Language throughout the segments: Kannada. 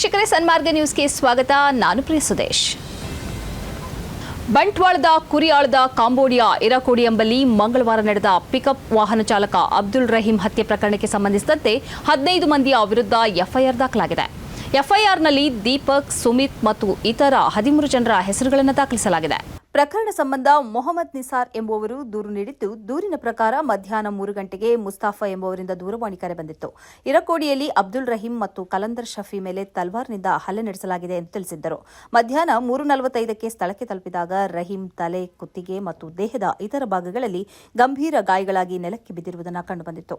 ವೀಕ್ಷಕರೇ, ಸನ್ಮಾರ್ಗ ನ್ಯೂಸ್ಗೆ ಸ್ವಾಗತ. ನಾನು ಪ್ರಿಯ ಸುದೇಶ್. ಬಂಟ್ವಾಳದ, ಕುರಿಯಾಳದ, ಕಾಂಬೋಡಿಯಾ, ಇರಾಕೋಡಿ ಎಂಬಲ್ಲಿ ಮಂಗಳವಾರ ನಡೆದ ಪಿಕಪ್ ವಾಹನ ಚಾಲಕ ಅಬ್ದುಲ್ ರಹೀಂ ಹತ್ಯೆ ಪ್ರಕರಣಕ್ಕೆ ಸಂಬಂಧಿಸಿದಂತೆ ಹದಿನೈದು ಮಂದಿಯ ವಿರುದ್ಧ ಎಫ್ಐಆರ್ ದಾಖಲಾಗಿದೆ. ಎಫ್ಐಆರ್ನಲ್ಲಿ ದೀಪಕ್, ಸುಮಿತ್ ಮತ್ತು ಇತರ ಹದಿಮೂರು ಜನರ ಹೆಸರುಗಳನ್ನು ದಾಖಲಿಸಲಾಗಿದೆ. ಪ್ರಕರಣ ಸಂಬಂಧ ಮೊಹಮ್ಮದ್ ನಿಸಾರ್ ಎಂಬುವರು ದೂರು ನೀಡಿದ್ದು, ದೂರಿನ ಪ್ರಕಾರ ಮಧ್ಯಾಹ್ನ ಮೂರು ಗಂಟೆಗೆ ಮುಸ್ತಾಫಾ ಎಂಬುವರಿಂದ ದೂರವಾಣಿ ಕರೆ ಬಂದಿತ್ತು. ಇರಕೋಡಿಯಲ್ಲಿ ಅಬ್ದುಲ್ ರಹೀಂ ಮತ್ತು ಕಲಂದರ್ ಶಫಿ ಮೇಲೆ ತಲ್ವಾರ್ನಿಂದ ಹಲ್ಲೆ ನಡೆಸಲಾಗಿದೆ ಎಂದು ತಿಳಿಸಿದ್ದರು. ಮಧ್ಯಾಹ್ನ ಮೂರು ನಲವತ್ತೈದಕ್ಕೆ ಸ್ಥಳಕ್ಕೆ ತಲುಪಿದಾಗ ರಹೀಂ ತಲೆ, ಕುತ್ತಿಗೆ ಮತ್ತು ದೇಹದ ಇತರ ಭಾಗಗಳಲ್ಲಿ ಗಂಭೀರ ಗಾಯಗಳಾಗಿ ನೆಲಕ್ಕೆ ಬಿದ್ದಿರುವುದನ್ನು ಕಂಡುಬಂದಿತ್ತು.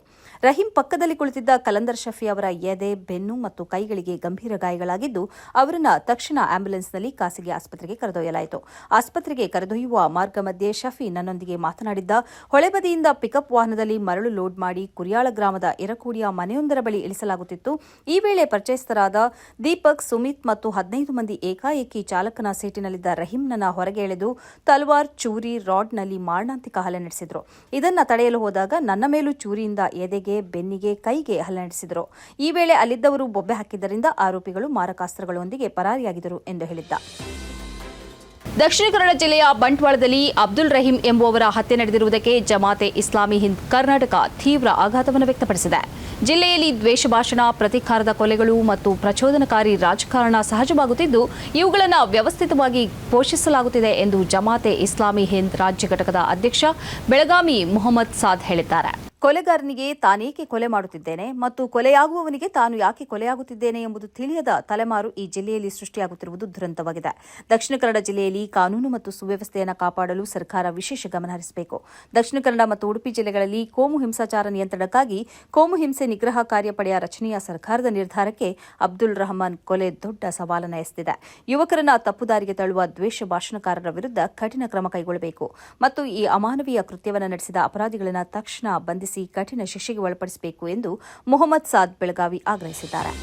ರಹೀಂ ಪಕ್ಕದಲ್ಲಿ ಕುಳಿತಿದ್ದ ಕಲಂದರ್ ಶಫಿ ಅವರ ಎದೆ, ಬೆನ್ನು ಮತ್ತು ಕೈಗಳಿಗೆ ಗಂಭೀರ ಗಾಯಗಳಾಗಿದ್ದು, ಅವರನ್ನು ತಕ್ಷಣ ಆಂಬ್ಯುಲೆನ್ಸ್ನಲ್ಲಿ ಖಾಸಗಿ ಆಸ್ಪತ್ರೆಗೆ ಕರೆದೊಯ್ಯಲಾಯಿತು. ಆಸ್ಪತ್ರೆಗೆ ಕರೆದೊಯ್ಯುವ ಮಾರ್ಗ ಮಧ್ಯೆ ಶಫಿ ನನ್ನೊಂದಿಗೆ ಮಾತನಾಡಿದ್ದ ಹೊಳೆಬದಿಯಿಂದ ಪಿಕಪ್ ವಾಹನದಲ್ಲಿ ಮರಳು ಲೋಡ್ ಮಾಡಿ ಕುರಿಯಾಳ ಗ್ರಾಮದ ಇರಕೂಡಿಯ ಮನೆಯೊಂದರ ಬಳಿ ಇಳಿಸಲಾಗುತ್ತಿತ್ತು. ಈ ವೇಳೆ ಪರಿಚಯಸ್ಥರಾದ ದೀಪಕ್, ಸುಮಿತ್ ಮತ್ತು ಹದಿನೈದು ಮಂದಿ ಏಕಾಏಕಿ ಚಾಲಕನ ಸೀಟಿನಲ್ಲಿದ್ದ ರಹೀಂನನ್ನ ಹೊರಗೆ ಎಳೆದು ತಲ್ವಾರ್, ಚೂರಿ, ರಾಡ್ನಲ್ಲಿ ಮಾರಣಾಂತಿಕ ಹಲ್ಲೆ ನಡೆಸಿದರು. ಇದನ್ನು ತಡೆಯಲು ಹೋದಾಗ ನನ್ನ ಮೇಲೂ ಚೂರಿಯಿಂದ ಎದೆಗೆ, ಬೆನ್ನಿಗೆ, ಕೈಗೆ ಹಲ್ಲೆ ನಡೆಸಿದರು. ಈ ವೇಳೆ ಅಲ್ಲಿದ್ದವರು ಬೊಬ್ಬೆ ಹಾಕಿದ್ದರಿಂದ ಆರೋಪಿಗಳು ಮಾರಕಾಸ್ತ್ರಗಳೊಂದಿಗೆ ಪರಾರಿಯಾಗಿದ್ದರು ಎಂದು ಹೇಳಿದ್ದ. ದಕ್ಷಿಣ ಕನ್ನಡ ಜಿಲ್ಲೆಯ ಬಂಟ್ವಾಳದಲ್ಲಿ ಅಬ್ದುಲ್ ರಹೀಂ ಎಂಬುವವರ ಹತ್ಯೆ ನಡೆದಿರುವುದಕ್ಕೆ ಜಮಾತೆ ಇಸ್ಲಾಮಿ ಹಿಂದ್ ಕರ್ನಾಟಕ ತೀವ್ರ ಆಘಾತವನ್ನು ವ್ಯಕ್ತಪಡಿಸಿದೆ. ಜಿಲ್ಲೆಯಲ್ಲಿ ದ್ವೇಷ ಭಾಷಣ, ಪ್ರತೀಕಾರದ ಕೊಲೆಗಳು ಮತ್ತು ಪ್ರಚೋದನಕಾರಿ ರಾಜಕಾರಣ ಸಹಜವಾಗುತ್ತಿದ್ದು, ಇವುಗಳನ್ನು ವ್ಯವಸ್ಥಿತವಾಗಿ ಪೋಷಿಸಲಾಗುತ್ತಿದೆ ಎಂದು ಜಮಾತೆ ಇಸ್ಲಾಮಿ ಹಿಂದ್ ರಾಜ್ಯ ಘಟಕದ ಅಧ್ಯಕ್ಷ ಬೆಳಗಾವಿ ಮೊಹಮ್ಮದ್ ಸಾದ್ ಹೇಳಿದ್ದಾರೆ. ಕೊಲೆಗಾರನಿಗೆ ತಾನೇಕೆ ಕೊಲೆ ಮಾಡುತ್ತಿದ್ದೇನೆ ಮತ್ತು ಕೊಲೆಯಾಗುವವನಿಗೆ ತಾನು ಯಾಕೆ ಕೊಲೆಯಾಗುತ್ತಿದ್ದೇನೆ ಎಂಬುದು ತಿಳಿಯದ ತಲೆಮಾರು ಈ ಜಿಲ್ಲೆಯಲ್ಲಿ ಸೃಷ್ಟಿಯಾಗುತ್ತಿರುವುದು ದುರಂತವಾಗಿದೆ. ದಕ್ಷಿಣ ಕನ್ನಡ ಜಿಲ್ಲೆಯಲ್ಲಿ ಕಾನೂನು ಮತ್ತು ಸುವ್ಯವಸ್ಥೆಯನ್ನು ಕಾಪಾಡಲು ಸರ್ಕಾರ ವಿಶೇಷ ಗಮನ ಹರಿಸಬೇಕು. ದಕ್ಷಿಣ ಕನ್ನಡ ಮತ್ತು ಉಡುಪಿ ಜಿಲ್ಲೆಗಳಲ್ಲಿ ಕೋಮು ಹಿಂಸಾಚಾರ ನಿಯಂತ್ರಣಕ್ಕಾಗಿ ಕೋಮು ಹಿಂಸೆ ನಿಗ್ರಹ ಕಾರ್ಯಪಡೆಯ ರಚನೆಯ ಸರ್ಕಾರದ ನಿರ್ಧಾರಕ್ಕೆ ಅಬ್ದುಲ್ ರಹಮಾನ್ ಕೊಲೆ ದೊಡ್ಡ ಸವಾಲನ್ನು ಎಸೆದಿದೆ. ಯುವಕರನ್ನ ತಪ್ಪುದಾರಿಗೆ ತಳ್ಳುವ ದ್ವೇಷ ಭಾಷಣಕಾರರ ವಿರುದ್ಧ ಕಠಿಣ ಕ್ರಮ ಕೈಗೊಳ್ಳಬೇಕು. ಮತ್ತು ಈ ಅಮಾನವೀಯ ಕೃತ್ಯವನ್ನು ನಡೆಸಿದ ಅಪರಾಧಿಗಳನ್ನು ತಕ್ಷಣ ಬಂಧಿಸಿ ಕಠಿಣ ಶಿಕ್ಷೆಗೆ ಒಳಪಡಿಸಬೇಕು ಎಂದು ಮೊಹಮ್ಮದ್ ಸಾದ್ ಬೆಳಗಾವಿ ಆಗ್ರಹಿಸಿದ್ದಾರೆ.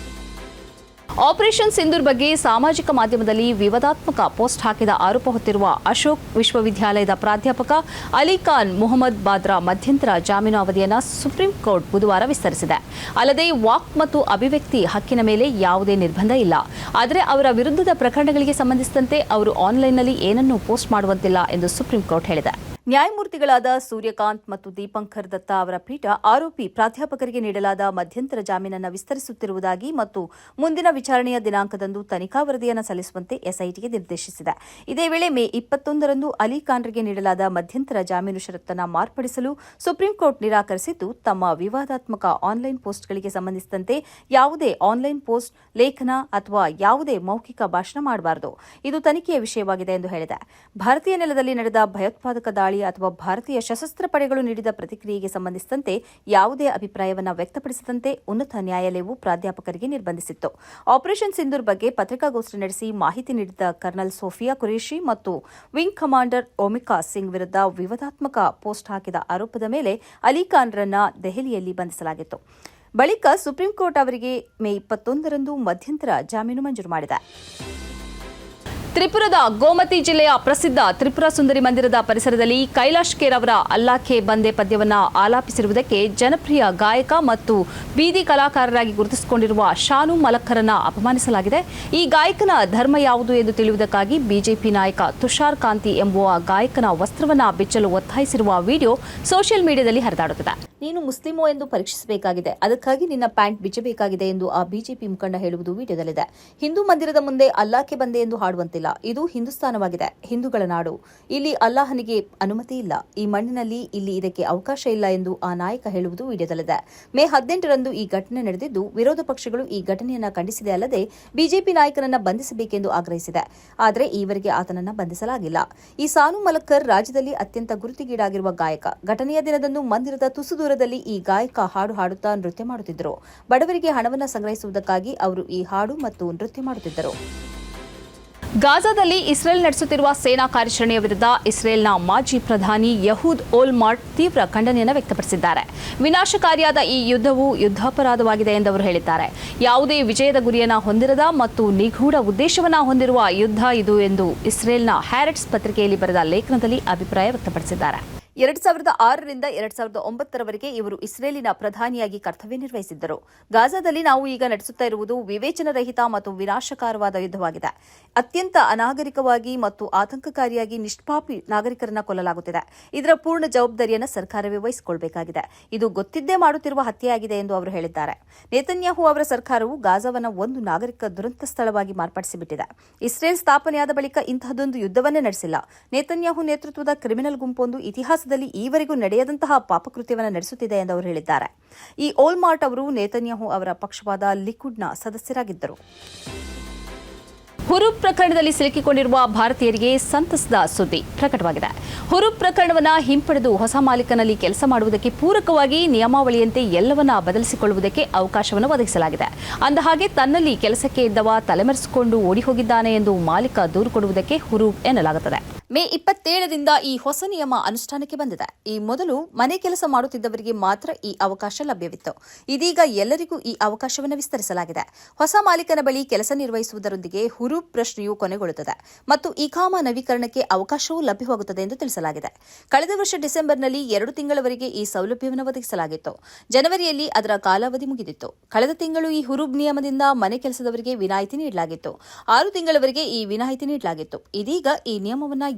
ಆಪರೇಷನ್ ಸಿಂಧೂರ್ ಬಗ್ಗೆ ಸಾಮಾಜಿಕ ಮಾಧ್ಯಮದಲ್ಲಿ ವಿವಾದಾತ್ಮಕ ಪೋಸ್ಟ್ ಹಾಕಿದ ಆರೋಪ ಹೊತ್ತಿರುವ ಅಶೋಕ್ ವಿಶ್ವವಿದ್ಯಾಲಯದ ಪ್ರಾಧ್ಯಾಪಕ ಅಲಿಖಾನ್ ಮೊಹಮ್ಮದ್ ಬಾದ್ರಾ ಮಧ್ಯಂತರ ಜಾಮೀನು ಅವಧಿಯನ್ನು ಸುಪ್ರೀಂ ಕೋರ್ಟ್ ಬುಧವಾರ ವಿಸ್ತರಿಸಿದೆ. ಅಲ್ಲದೆ ವಾಕ್ ಮತ್ತು ಅಭಿವ್ಯಕ್ತಿ ಹಕ್ಕಿನ ಮೇಲೆ ಯಾವುದೇ ನಿರ್ಬಂಧ ಇಲ್ಲ. ಆದರೆ ಅವರ ವಿರುದ್ಧದ ಪ್ರಕರಣಗಳಿಗೆ ಸಂಬಂಧಿಸಿದಂತೆ ಅವರು ಆನ್ಲೈನ್ನಲ್ಲಿ ಏನನ್ನೂ ಪೋಸ್ಟ್ ಮಾಡುವಂತಿಲ್ಲ ಎಂದು ಸುಪ್ರೀಂ ಕೋರ್ಟ್ ಹೇಳಿದೆ. ನ್ಯಾಯಮೂರ್ತಿಗಳಾದ ಸೂರ್ಯಕಾಂತ್ ಮತ್ತು ದೀಪಂಕರ್ ದತ್ತ ಅವರ ಪೀಠ ಆರೋಪಿ ಪ್ರಾಧ್ಯಾಪಕರಿಗೆ ನೀಡಲಾದ ಮಧ್ಯಂತರ ಜಾಮೀನನ್ನು ವಿಸ್ತರಿಸುತ್ತಿರುವುದಾಗಿ ಮತ್ತು ಮುಂದಿನ ವಿಚಾರಣೆಯ ದಿನಾಂಕದಂದು ತನಿಖಾ ವರದಿಯನ್ನು ಸಲ್ಲಿಸುವಂತೆ ಎಸ್ಐಟಿಗೆ ನಿರ್ದೇಶಿಸಿದೆ. ಇದೇ ವೇಳೆ ಮೇ ಇಪ್ಪತ್ತೊಂದರಂದು ಅಲಿ ಖಾನ್ರಿಗೆ ನೀಡಲಾದ ಮಧ್ಯಂತರ ಜಾಮೀನು ಷರತ್ತನ್ನು ಮಾರ್ಪಡಿಸಲು ಸುಪ್ರೀಂ ಕೋರ್ಟ್ ನಿರಾಕರಿಸಿದ್ದು, ತಮ್ಮ ವಿವಾದಾತ್ಮಕ ಆನ್ಲೈನ್ ಪೋಸ್ಟ್ಗಳಿಗೆ ಸಂಬಂಧಿಸಿದಂತೆ ಯಾವುದೇ ಆನ್ಲೈನ್ ಪೋಸ್ಟ್, ಲೇಖನ ಅಥವಾ ಯಾವುದೇ ಮೌಖಿಕ ಭಾಷಣ ಮಾಡಬಾರದು. ಇದು ತನಿಖೆಯ ವಿಷಯವಾಗಿದೆ ಎಂದು ಹೇಳಿದೆ. ಭಾರತೀಯ ನೆಲದಲ್ಲಿ ನಡೆದ ಭಯೋತ್ಪಾದಕ ದಾಳಿ ಅಥವಾ ಭಾರತೀಯ ಸಶಸ್ತ್ರ ಪಡೆಗಳು ನೀಡಿದ ಪ್ರತಿಕ್ರಿಯೆಗೆ ಸಂಬಂಧಿಸಿದಂತೆ ಯಾವುದೇ ಅಭಿಪ್ರಾಯವನ್ನು ವ್ಯಕ್ತಪಡಿಸದಂತೆ ಉನ್ನತ ನ್ಯಾಯಾಲಯವು ಪ್ರಾಧ್ಯಾಪಕರಿಗೆ ನಿರ್ಬಂಧಿಸಿತ್ತು. ಆಪರೇಷನ್ ಸಿಂಧೂರ್ ಬಗ್ಗೆ ಪತ್ರಿಕಾಗೋಷ್ಠಿ ನಡೆಸಿ ಮಾಹಿತಿ ನೀಡಿದ ಕರ್ನಲ್ ಸೋಫಿಯಾ ಕುರೇಶಿ ಮತ್ತು ವಿಂಗ್ ಕಮಾಂಡರ್ ಓಮಿಕಾ ಸಿಂಗ್ ವಿರುದ್ಧ ವಿವಾದಾತ್ಮಕ ಪೋಸ್ಟ್ ಹಾಕಿದ ಆರೋಪದ ಮೇಲೆ ಅಲಿಖಾನ್ರನ್ನ ದೆಹಲಿಯಲ್ಲಿ ಬಂಧಿಸಲಾಗಿತ್ತು. ಬಳಿಕ ಸುಪ್ರೀಂ ಕೋರ್ಟ್ ಅವರಿಗೆ ಮೇ ಇಪ್ಪತ್ತೊಂದರಂದು ಮಧ್ಯಂತರ ಜಾಮೀನು ಮಂಜೂರು ಮಾಡಿದೆ. ತ್ರಿಪುರದ ಗೋಮತಿ ಜಿಲ್ಲೆಯ ಪ್ರಸಿದ್ಧ ತ್ರಿಪುರ ಸುಂದರಿ ಮಂದಿರದ ಪರಿಸರದಲ್ಲಿ ಕೈಲಾಶ್ ಖೇರ್ ಅವರ ಅಲ್ಲಾಖೆ ಬಂದೆ ಪದ್ಯವನ್ನ ಆಲಾಪಿಸಿರುವುದಕ್ಕೆ ಜನಪ್ರಿಯ ಗಾಯಕ ಮತ್ತು ಬೀದಿ ಕಲಾಕಾರರಾಗಿ ಗುರುತಿಸಿಕೊಂಡಿರುವ ಶಾನು ಮಲಕ್ಕರನ್ನ ಅಪಮಾನಿಸಲಾಗಿದೆ. ಈ ಗಾಯಕನ ಧರ್ಮ ಯಾವುದು ಎಂದು ತಿಳಿಯುವುದಕ್ಕಾಗಿ ಬಿಜೆಪಿ ನಾಯಕ ತುಷಾರ್ ಕಾಂತಿ ಎಂಬುವ ಗಾಯಕನ ವಸ್ತ್ರವನ್ನ ಬಿಚ್ಚಲು ಒತ್ತಾಯಿಸಿರುವ ವಿಡಿಯೋ ಸೋಷಿಯಲ್ ಮೀಡಿಯಾದಲ್ಲಿ ಹರಿದಾಡುತ್ತಿದೆ. ನೀನು ಮುಸ್ಲಿಮೋ ಎಂದು ಪರೀಕ್ಷಿಸಬೇಕಾಗಿದೆ. ಅದಕ್ಕಾಗಿ ನಿನ್ನ ಪ್ಯಾಂಟ್ ಬಿಚ್ಚಬೇಕಾಗಿದೆ ಎಂದು ಆ ಬಿಜೆಪಿ ಮುಖಂಡ ಹೇಳುವುದು ವಿಡಿಯೋದಲ್ಲಿದೆ. ಹಿಂದೂ ಮಂದಿರದ ಮುಂದೆ ಅಲ್ಲಾಕೆ ಬಂದೆ ಎಂದು ಹಾಡುವಂತಿಲ್ಲ ಇದು ಹಿಂದೂಸ್ತಾನವಾಗಿದೆ. ಹಿಂದೂಗಳ ನಾಡು. ಇಲ್ಲಿ ಅಲ್ಲಾಹನಿಗೆ ಅನುಮತಿ ಇಲ್ಲ. ಈ ಮಣ್ಣಿನಲ್ಲಿ ಇಲ್ಲಿ ಇದಕ್ಕೆ ಅವಕಾಶ ಇಲ್ಲ ಎಂದು ಆ ನಾಯಕ ಹೇಳುವುದು ವಿಡಿಯೋದಲ್ಲಿದೆ. ಮೇ ಹದಿನೆಂಟರಂದು ಈ ಘಟನೆ ನಡೆದಿದ್ದು, ವಿರೋಧ ಪಕ್ಷಗಳು ಈ ಘಟನೆಯನ್ನು ಖಂಡಿಸಿದೆ ಅಲ್ಲದೆ ಬಿಜೆಪಿ ನಾಯಕನನ್ನ ಬಂಧಿಸಬೇಕೆಂದು ಆಗ್ರಹಿಸಿದೆ. ಆದರೆ ಈವರೆಗೆ ಆತನನ್ನ ಬಂಧಿಸಲಾಗಿಲ್ಲ. ಈ ಸಾನು ಮಲಕ್ಕರ್ ರಾಜ್ಯದಲ್ಲಿ ಅತ್ಯಂತ ಗುರುತಿಗೀಡಾಗಿರುವ ಗಾಯಕ. ಘಟನೆಯ ದಿನದಂದು ಮಂದಿರದ ತುಸು ದೂರದಲ್ಲಿ ಈ ಗಾಯಕ ಹಾಡು ಹಾಡುತ್ತಾ ನೃತ್ಯ ಮಾಡುತ್ತಿದ್ದರು. ಬಡವರಿಗೆ ಹಣವನ್ನು ಸಂಗ್ರಹಿಸುವುದಕ್ಕಾಗಿ ಅವರು ಈ ಹಾಡು ಮತ್ತು ನೃತ್ಯ ಮಾಡುತ್ತಿದ್ದರು. ಗಾಜಾದಲ್ಲಿ ಇಸ್ರೇಲ್ ನಡೆಸುತ್ತಿರುವ ಸೇನಾ ಕಾರ್ಯಾಚರಣೆಯ ವಿರುದ್ಧ ಇಸ್ರೇಲ್ನ ಮಾಜಿ ಪ್ರಧಾನಿ ಯಹೂದ್ ಓಲ್ಮಾರ್ಟ್ ತೀವ್ರ ಖಂಡನೆಯನ್ನು ವ್ಯಕ್ತಪಡಿಸಿದ್ದಾರೆ. ವಿನಾಶಕಾರಿಯಾದ ಈ ಯುದ್ಧವು ಯುದ್ಧಾಪರಾಧವಾಗಿದೆ ಎಂದು ಅವರು ಹೇಳಿದ್ದಾರೆ. ಯಾವುದೇ ವಿಜಯದ ಗುರಿಯನ್ನು ಹೊಂದಿರದ ಮತ್ತು ನಿಗೂಢ ಉದ್ದೇಶವನ್ನು ಹೊಂದಿರುವ ಯುದ್ಧ ಇದು ಎಂದು ಇಸ್ರೇಲ್ನ ಹ್ಯಾರಿಟ್ಸ್ ಪತ್ರಿಕೆಯಲ್ಲಿ ಬರೆದ ಲೇಖನದಲ್ಲಿ ಅಭಿಪ್ರಾಯ ವ್ಯಕ್ತಪಡಿಸಿದ್ದಾರೆ. ಎರಡ್ ಸಾವಿರದ ಆರರಿಂದ ಎರಡ್ ಸಾವಿರದ ಒಂಬತ್ತರವರೆಗೆ ಇವರು ಇಸ್ರೇಲಿನ ಪ್ರಧಾನಿಯಾಗಿ ಕರ್ತವ್ಯ ನಿರ್ವಹಿಸಿದ್ದರು. ಗಾಜಾದಲ್ಲಿ ನಾವು ಈಗ ನಡೆಸುತ್ತಾ ಇರುವುದು ವಿವೇಚನರಹಿತ ಮತ್ತು ವಿನಾಶಕಾರವಾದ ಯುದ್ಧವಾಗಿದೆ. ಅತ್ಯಂತ ಅನಾಗರಿಕವಾಗಿ ಮತ್ತು ಆತಂಕಕಾರಿಯಾಗಿ ನಿಷ್ಪಾಪಿ ನಾಗರಿಕರನ್ನ ಕೊಲ್ಲಲಾಗುತ್ತಿದೆ. ಇದರ ಪೂರ್ಣ ಜವಾಬ್ದಾರಿಯನ್ನು ಸರ್ಕಾರವೇ ವಹಿಸಿಕೊಳ್ಬೇಕಾಗಿದೆ. ಇದು ಗೊತ್ತಿದ್ದೇ ಮಾಡುತ್ತಿರುವ ಹತ್ಯೆಯಾಗಿದೆ ಎಂದು ಅವರು ಹೇಳಿದ್ದಾರೆ. ನೇತನ್ಯಾಹು ಅವರ ಸರ್ಕಾರವು ಗಾಜಾವನ್ನು ಒಂದು ನಾಗರಿಕ ದುರಂತ ಸ್ಥಳವಾಗಿ ಮಾರ್ಪಡಿಸಿಬಿಟ್ಟಿದೆ. ಇಸ್ರೇಲ್ ಸ್ಥಾಪನೆಯಾದ ಬಳಿಕ ಇಂತಹದೊಂದು ಯುದ್ಧವನ್ನೇ ನಡೆಸಿಲ್ಲ. ನೇತನ್ಯಾಹು ನೇತೃತ್ವದ ಕ್ರಿಮಿನಲ್ ಗುಂಪೊಂದು ಇತಿಹಾಸದಲ್ಲಿ ಈವರೆಗೂ ನಡೆಯದಂತಹ ಪಾಪಕೃತ್ಯವನ್ನು ನಡೆಸುತ್ತಿದೆ ಎಂದು ಅವರು ಹೇಳಿದ್ದಾರೆ. ಈ ಓಲ್ಮಾರ್ಟ್ ಅವರು ನೇತನ್ಯಾಹು ಅವರ ಪಕ್ಷವಾದ ಲಿಕ್ವಿಡ್ನ ಸದಸ್ಯರಾಗಿದ್ದರು. ಹುರು ಪ್ರಕರಣದಲ್ಲಿ ಸಿಲುಕಿಕೊಂಡಿರುವ ಭಾರತೀಯರಿಗೆ ಸಂತಸದ ಸುದ್ದಿ ಪ್ರಕಟವಾಗಿದೆ. ಹುರು ಪ್ರಕರಣವನ್ನು ಹಿಂಪಡೆದು ಹೊಸ ಮಾಲೀಕನಲ್ಲಿ ಕೆಲಸ ಮಾಡುವುದಕ್ಕೆ ಪೂರಕವಾಗಿ ನಿಯಮಾವಳಿಯಂತೆ ಎಲ್ಲವನ್ನ ಬದಲಿಸಿಕೊಳ್ಳುವುದಕ್ಕೆ ಅವಕಾಶವನ್ನು ಒದಗಿಸಲಾಗಿದೆ. ಅಂದಹಾಗೆ ತನ್ನಲ್ಲಿ ಕೆಲಸಕ್ಕೆ ಇದ್ದವ ತಲೆಮರೆಸಿಕೊಂಡು ಓಡಿ ಹೋಗಿದ್ದಾನೆ ಎಂದು ಮಾಲೀಕ ದೂರು ಕೊಡುವುದಕ್ಕೆ ಹುರು ಎನ್ನಲಾಗುತ್ತದೆ. ಮೇ ಇಪ್ಪತ್ತೇಳರಿಂದ ಈ ಹೊಸ ನಿಯಮ ಅನುಷ್ಠಾನಕ್ಕೆ ಬಂದಿದೆ. ಈ ಮೊದಲು ಮನೆ ಕೆಲಸ ಮಾಡುತ್ತಿದ್ದವರಿಗೆ ಮಾತ್ರ ಈ ಅವಕಾಶ ಲಭ್ಯವಿತ್ತು. ಇದೀಗ ಎಲ್ಲರಿಗೂ ಈ ಅವಕಾಶವನ್ನು ವಿಸ್ತರಿಸಲಾಗಿದೆ. ಹೊಸ ಮಾಲೀಕನ ಬಳಿ ಕೆಲಸ ನಿರ್ವಹಿಸುವುದರೊಂದಿಗೆ ಹುರುಪ್ ಪ್ರಶ್ನೆಯು ಕೊನೆಗೊಳ್ಳುತ್ತದೆ. ಮತ್ತು ಇಕಾಮ ನವೀಕರಣಕ್ಕೆ ಅವಕಾಶವೂ ಲಭ್ಯವಾಗುತ್ತದೆ ಎಂದು ತಿಳಿಸಲಾಗಿದೆ. ಕಳೆದ ವರ್ಷ ಡಿಸೆಂಬರ್ನಲ್ಲಿ ಎರಡು ತಿಂಗಳವರೆಗೆ ಈ ಸೌಲಭ್ಯವನ್ನು ಒದಗಿಸಲಾಗಿತ್ತು. ಜನವರಿಯಲ್ಲಿ ಅದರ ಕಾಲಾವಧಿ ಮುಗಿದಿತ್ತು. ಕಳೆದ ತಿಂಗಳು ಈ ಹುರುಬ್ ನಿಯಮದಿಂದ ಮನೆ ಕೆಲಸದವರಿಗೆ ವಿನಾಯಿತಿ ನೀಡಲಾಗಿತ್ತು. ಆರು ತಿಂಗಳವರೆಗೆ ಈ ವಿನಾಯಿತಿ ನೀಡಲಾಗಿತ್ತು. ಇದೀಗ ಈ ನಿಯಮವನ್ನು